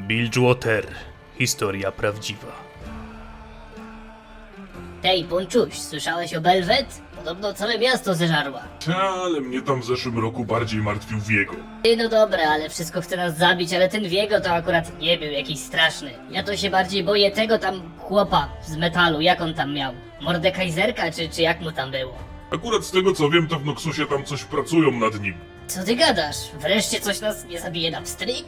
Bilgewater. Historia prawdziwa. Tej, Ponczuś, słyszałeś o Belwet? Podobno całe miasto zeżarła. Ta, ale mnie tam w zeszłym roku bardziej martwił Wiego. Ty, no dobra, ale wszystko chce nas zabić, ale ten Wiego to akurat nie był jakiś straszny. Ja to się bardziej boję tego tam chłopa z metalu, jak on tam miał? Mordekaiserka, czy, czy jak mu tam było? Akurat z tego co wiem, to w Noxusie tam coś pracują nad nim. Co ty gadasz? Wreszcie coś nas nie zabije na pstryk?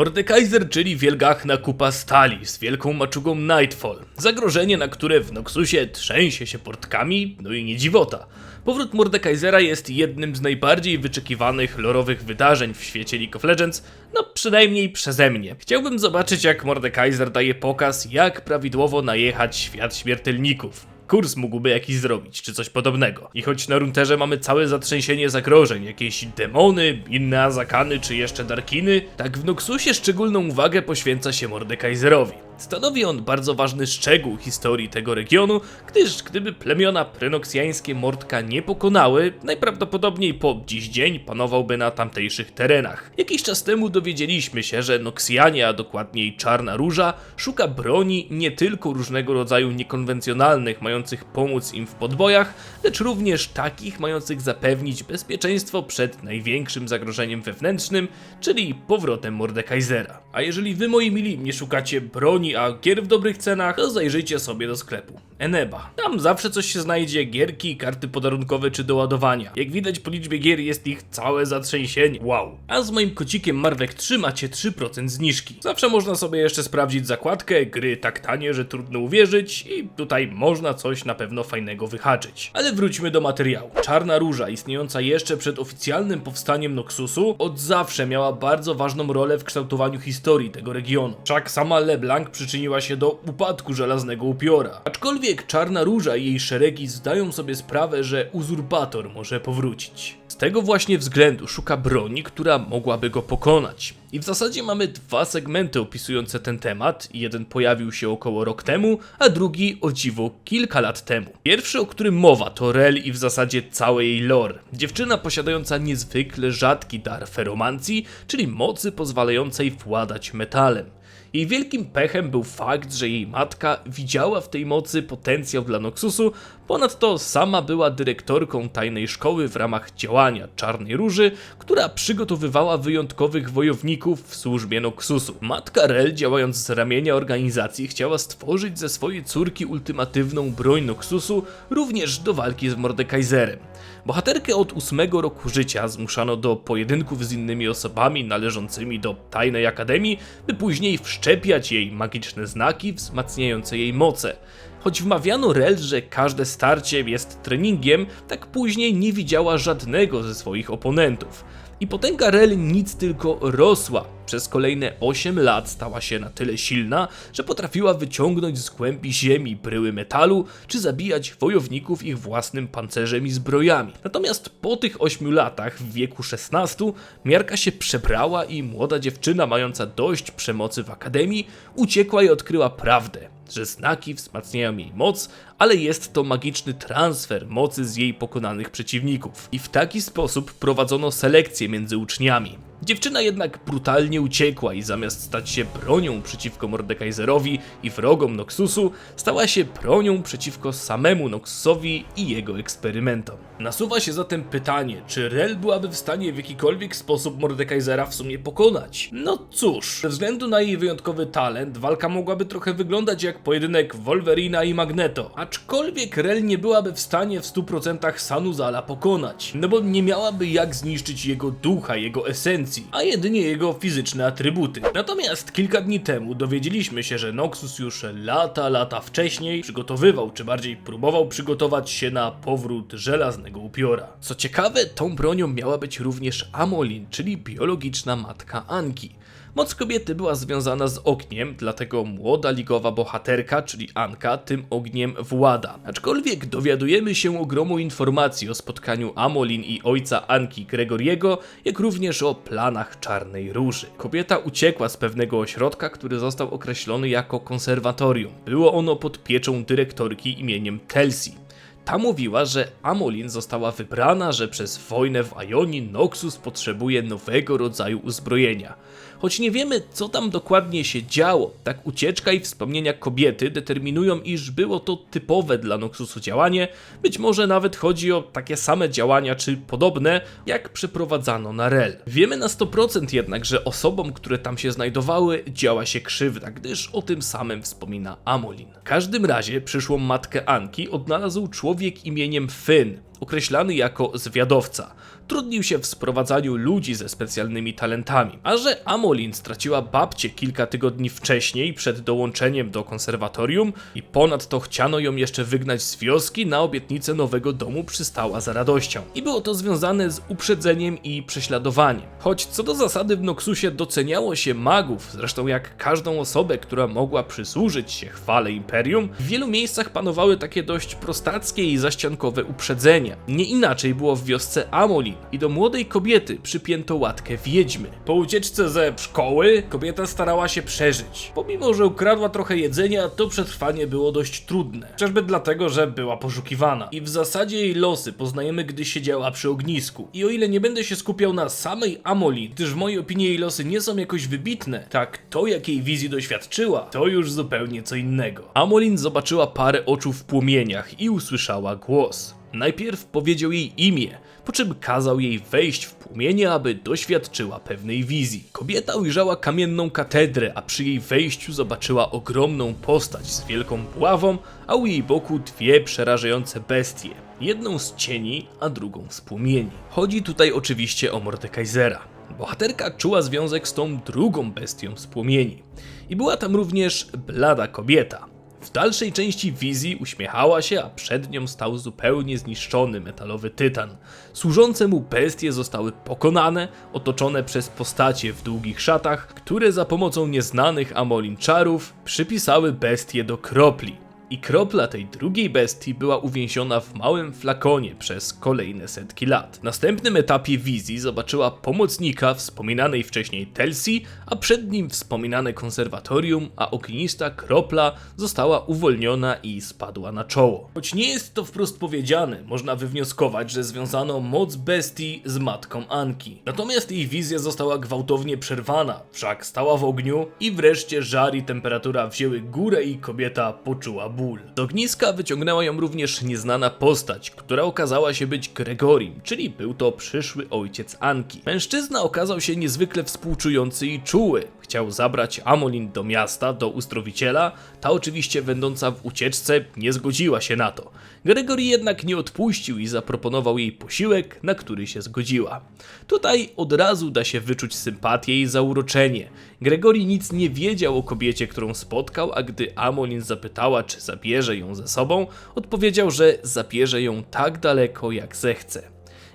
Mordekaiser, czyli wielgachna kupa stali z wielką maczugą Nightfall. Zagrożenie, na które w Noxusie trzęsie się portkami, no i nie dziwota. Powrót Mordekaisera jest jednym z najbardziej wyczekiwanych lorowych wydarzeń w świecie League of Legends, no przynajmniej przeze mnie. Chciałbym zobaczyć jak Mordekaiser daje pokaz, jak prawidłowo najechać świat śmiertelników. Kurs mógłby jakiś zrobić, czy coś podobnego. I choć na runterze mamy całe zatrzęsienie zagrożeń, jakieś demony, inne azakany, czy jeszcze darkiny, tak w Noxusie szczególną uwagę poświęca się Mordekaiserowi. Stanowi on bardzo ważny szczegół historii tego regionu, gdyż gdyby plemiona prenoksjańskie Mordka nie pokonały, najprawdopodobniej po dziś dzień panowałby na tamtejszych terenach. Jakiś czas temu dowiedzieliśmy się, że Noksjanie, a dokładniej Czarna Róża, szuka broni nie tylko różnego rodzaju niekonwencjonalnych, mających pomóc im w podbojach, lecz również takich mających zapewnić bezpieczeństwo przed największym zagrożeniem wewnętrznym, czyli powrotem Mordekaisera. A jeżeli wy, moi mili, nie szukacie broni, a gier w dobrych cenach, to zajrzyjcie sobie do sklepu. Eneba. Tam zawsze coś się znajdzie, gierki, karty podarunkowe czy do ładowania. Jak widać po liczbie gier jest ich całe zatrzęsienie. Wow. A z moim kocikiem Marwek 3 macie 3% zniżki. Zawsze można sobie jeszcze sprawdzić zakładkę, gry tak tanie, że trudno uwierzyć i tutaj można coś na pewno fajnego wyhaczyć. Ale wróćmy do materiału. Czarna Róża, istniejąca jeszcze przed oficjalnym powstaniem Noxusu, od zawsze miała bardzo ważną rolę w kształtowaniu historii tego regionu. Wszak sama LeBlanc przyczyniła się do upadku żelaznego upiora. Aczkolwiek Czarna Róża i jej szeregi zdają sobie sprawę, że uzurpator może powrócić. Z tego właśnie względu szuka broni, która mogłaby go pokonać. I w zasadzie mamy dwa segmenty opisujące ten temat. Jeden pojawił się około rok temu, a drugi o dziwo kilka lat temu. Pierwszy, o którym mowa, to Rel i w zasadzie całe jej lore. Dziewczyna posiadająca niezwykle rzadki dar feromancji, czyli mocy pozwalającej władać metalem. Jej wielkim pechem był fakt, że jej matka widziała w tej mocy potencjał dla Noxusu, ponadto sama była dyrektorką tajnej szkoły w ramach działania Czarnej Róży, która przygotowywała wyjątkowych wojowników w służbie Noxusu. Matka Rel, działając z ramienia organizacji, chciała stworzyć ze swojej córki ultimatywną broń Noxusu, również do walki z Mordekaiserem. Bohaterkę od ósmego roku życia zmuszano do pojedynków z innymi osobami należącymi do tajnej akademii, by później wszczepiać jej magiczne znaki wzmacniające jej moce. Choć wmawiano Rel, że każde starcie jest treningiem, tak później nie widziała żadnego ze swoich oponentów. I potęga Rel nic tylko rosła. Przez kolejne 8 lat stała się na tyle silna, że potrafiła wyciągnąć z głębi ziemi bryły metalu, czy zabijać wojowników ich własnym pancerzem i zbrojami. Natomiast po tych 8 latach, w wieku 16, miarka się przebrała i młoda dziewczyna mająca dość przemocy w akademii uciekła i odkryła prawdę że znaki wzmacniają jej moc, ale jest to magiczny transfer mocy z jej pokonanych przeciwników. I w taki sposób prowadzono selekcję między uczniami. Dziewczyna jednak brutalnie uciekła i zamiast stać się bronią przeciwko Mordekaiserowi i wrogom Noxusu, stała się bronią przeciwko samemu Noxusowi i jego eksperymentom. Nasuwa się zatem pytanie, czy Rel byłaby w stanie w jakikolwiek sposób Mordekaisera w sumie pokonać? No cóż, ze względu na jej wyjątkowy talent, walka mogłaby trochę wyglądać jak pojedynek Wolverina i Magneto, aczkolwiek Rel nie byłaby w stanie w 100% Sanuzala pokonać, no bo nie miałaby jak zniszczyć jego ducha, jego esencji, a jedynie jego fizyczne atrybuty. Natomiast kilka dni temu dowiedzieliśmy się, że Noxus już lata, lata wcześniej przygotowywał, czy bardziej próbował przygotować się na powrót żelaznego upiora. Co ciekawe, tą bronią miała być również Amolin, czyli biologiczna matka Anki. Moc kobiety była związana z ogniem, dlatego młoda ligowa bohaterka, czyli Anka, tym ogniem włada. Aczkolwiek dowiadujemy się ogromu informacji o spotkaniu Amolin i ojca Anki Gregoriego, jak również o planach Czarnej Róży. Kobieta uciekła z pewnego ośrodka, który został określony jako konserwatorium. Było ono pod pieczą dyrektorki imieniem Kelsey. Ta mówiła, że Amolin została wybrana, że przez wojnę w Ionii Noxus potrzebuje nowego rodzaju uzbrojenia. Choć nie wiemy, co tam dokładnie się działo, tak ucieczka i wspomnienia kobiety determinują, iż było to typowe dla Noxusu działanie, być może nawet chodzi o takie same działania czy podobne, jak przeprowadzano na Rel. Wiemy na 100% jednak, że osobom, które tam się znajdowały, działa się krzywda, gdyż o tym samym wspomina Amolin. W każdym razie przyszłą matkę Anki odnalazł człowiek imieniem Finn, określany jako zwiadowca. Trudnił się w sprowadzaniu ludzi ze specjalnymi talentami, a że Amolin straciła babcię kilka tygodni wcześniej przed dołączeniem do konserwatorium i ponadto chciano ją jeszcze wygnać z wioski, na obietnicę nowego domu przystała za radością. I było to związane z uprzedzeniem i prześladowaniem. Choć co do zasady w Noxusie doceniało się magów, zresztą jak każdą osobę, która mogła przysłużyć się chwale Imperium, w wielu miejscach panowały takie dość prostackie i zaściankowe uprzedzenia. Nie inaczej było w wiosce Amolin i do młodej kobiety przypięto łatkę wiedźmy. Po ucieczce ze szkoły kobieta starała się przeżyć. Pomimo, że ukradła trochę jedzenia, to przetrwanie było dość trudne. Chociażby dlatego, że była poszukiwana. I w zasadzie jej losy poznajemy, gdy siedziała przy ognisku. I o ile nie będę się skupiał na samej Amoli, gdyż w mojej opinii jej losy nie są jakoś wybitne, tak to jakiej wizji doświadczyła, to już zupełnie co innego. Amolin zobaczyła parę oczu w płomieniach i usłyszała głos. Najpierw powiedział jej imię, po czym kazał jej wejść w płomienie, aby doświadczyła pewnej wizji. Kobieta ujrzała kamienną katedrę, a przy jej wejściu zobaczyła ogromną postać z wielką buławą, a u jej boku dwie przerażające bestie. Jedną z cieni, a drugą z płomieni. Chodzi tutaj oczywiście o Mordekaisera. Bohaterka czuła związek z tą drugą bestią z płomieni. I była tam również blada kobieta. W dalszej części wizji uśmiechała się, a przed nią stał zupełnie zniszczony metalowy tytan. Służące mu bestie zostały pokonane, otoczone przez postacie w długich szatach, które za pomocą nieznanych Amolin czarów przypisały bestie do kropli. I kropla tej drugiej bestii była uwięziona w małym flakonie przez kolejne setki lat. W następnym etapie wizji zobaczyła pomocnika wspominanej wcześniej Telsi, a przed nim wspominane konserwatorium, a ognista kropla została uwolniona i spadła na czoło. Choć nie jest to wprost powiedziane, można wywnioskować, że związano moc bestii z matką Anki. Natomiast jej wizja została gwałtownie przerwana, wszak stała w ogniu i wreszcie żar i temperatura wzięły górę i kobieta poczuła ból. Z ogniska wyciągnęła ją również nieznana postać, która okazała się być Gregorim, czyli był to przyszły ojciec Anki. Mężczyzna okazał się niezwykle współczujący i czuły. Chciał zabrać Amolin do miasta, do uzdrowiciela, ta oczywiście będąca w ucieczce nie zgodziła się na to. Gregory jednak nie odpuścił i zaproponował jej posiłek, na który się zgodziła. Tutaj od razu da się wyczuć sympatię i zauroczenie. Gregory nic nie wiedział o kobiecie, którą spotkał, a gdy Amolin zapytała, czy zabierze ją ze sobą, odpowiedział, że zabierze ją tak daleko, jak zechce.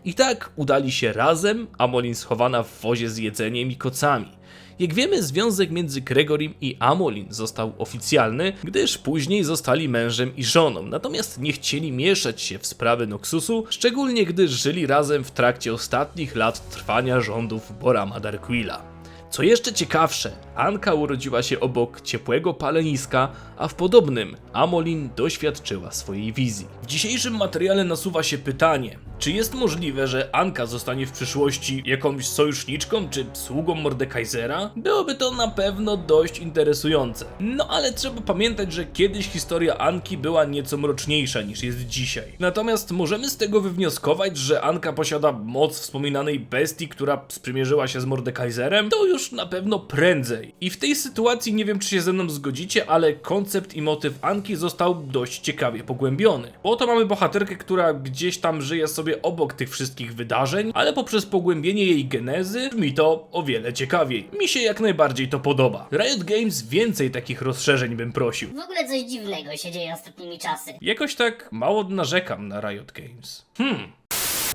I tak udali się razem, Amolin schowana w wozie z jedzeniem i kocami. Jak wiemy, związek między Gregorim i Amolin został oficjalny, gdyż później zostali mężem i żoną, natomiast nie chcieli mieszać się w sprawy Noxusu, szczególnie gdy żyli razem w trakcie ostatnich lat trwania rządów Borama Darquila. Co jeszcze ciekawsze, Anka urodziła się obok ciepłego paleniska, a w podobnym Amolin doświadczyła swojej wizji. W dzisiejszym materiale nasuwa się pytanie, czy jest możliwe, że Anka zostanie w przyszłości jakąś sojuszniczką czy sługą Mordekaisera? Byłoby to na pewno dość interesujące. No ale trzeba pamiętać, że kiedyś historia Anki była nieco mroczniejsza niż jest dzisiaj. Natomiast możemy z tego wywnioskować, że Anka posiada moc wspominanej bestii, która sprzymierzyła się z Mordekaiserem? To już na pewno prędzej. I w tej sytuacji nie wiem, czy się ze mną zgodzicie, ale koncept i motyw Anki został dość ciekawie pogłębiony. Bo oto mamy bohaterkę, która gdzieś tam żyje sobie obok tych wszystkich wydarzeń, ale poprzez pogłębienie jej genezy mi to o wiele ciekawiej. Mi się jak najbardziej to podoba. Riot Games więcej takich rozszerzeń bym prosił. W ogóle coś dziwnego się dzieje ostatnimi czasy. Jakoś tak mało narzekam na Riot Games. Hmm.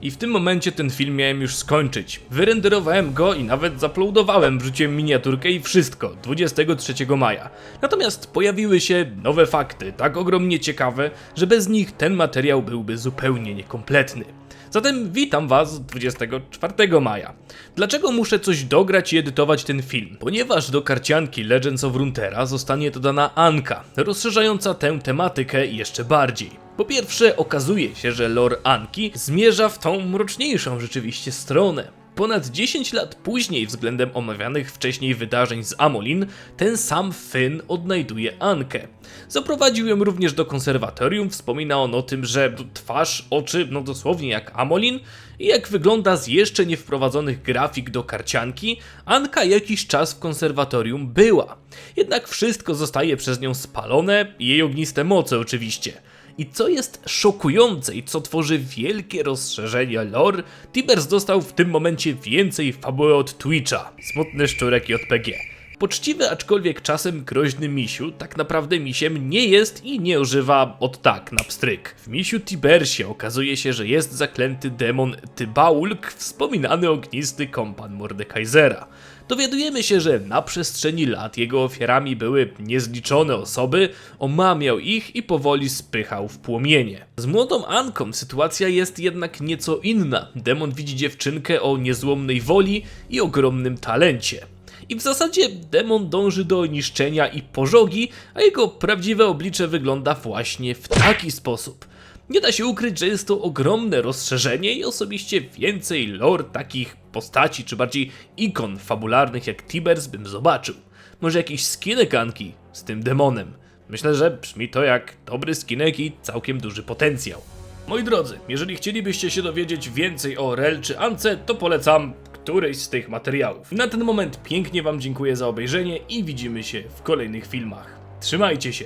I w tym momencie ten film miałem już skończyć. Wyrenderowałem go i nawet zaploadowałem, wrzuciłem miniaturkę i wszystko 23 maja. Natomiast pojawiły się nowe fakty, tak ogromnie ciekawe, że bez nich ten materiał byłby zupełnie niekompletny. Zatem witam Was 24 maja. Dlaczego muszę coś dograć i edytować ten film? Ponieważ do karcianki Legends of Runeterra zostanie dodana Anka, rozszerzająca tę tematykę jeszcze bardziej. Po pierwsze, okazuje się, że lore Anki zmierza w tą mroczniejszą rzeczywiście stronę. Ponad 10 lat później, względem omawianych wcześniej wydarzeń z Amolin, ten sam Finn odnajduje Ankę. Zaprowadził ją również do konserwatorium, wspomina on o tym, że twarz, oczy, no dosłownie jak Amolin, i jak wygląda z jeszcze nie wprowadzonych grafik do karcianki, Anka jakiś czas w konserwatorium była. Jednak wszystko zostaje przez nią spalone, jej ogniste moce oczywiście. I co jest szokujące i co tworzy wielkie rozszerzenie lore, Tibers dostał w tym momencie więcej fabuły od Twitcha, smutny szczurek JPG. Poczciwy, aczkolwiek czasem groźny misiu, tak naprawdę misiem nie jest i nie używa od tak na pstryk. W misiu Tibersie okazuje się, że jest zaklęty demon Tybaulk, wspominany ognisty kompan Mordekaisera. Dowiadujemy się, że na przestrzeni lat jego ofiarami były niezliczone osoby, omamiał ich i powoli spychał w płomienie. Z młodą Anką sytuacja jest jednak nieco inna. Demon widzi dziewczynkę o niezłomnej woli i ogromnym talencie. I w zasadzie demon dąży do niszczenia i pożogi, a jego prawdziwe oblicze wygląda właśnie w taki sposób. Nie da się ukryć, że jest to ogromne rozszerzenie i osobiście więcej lore takich postaci, czy bardziej ikon fabularnych jak Tibers bym zobaczył. Może jakiś skinek Anki z tym demonem. Myślę, że brzmi to jak dobry skinek i całkiem duży potencjał. Moi drodzy, jeżeli chcielibyście się dowiedzieć więcej o Rel czy Ance, to polecam któryś z tych materiałów. Na ten moment pięknie Wam dziękuję za obejrzenie i widzimy się w kolejnych filmach. Trzymajcie się.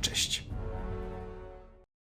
Cześć.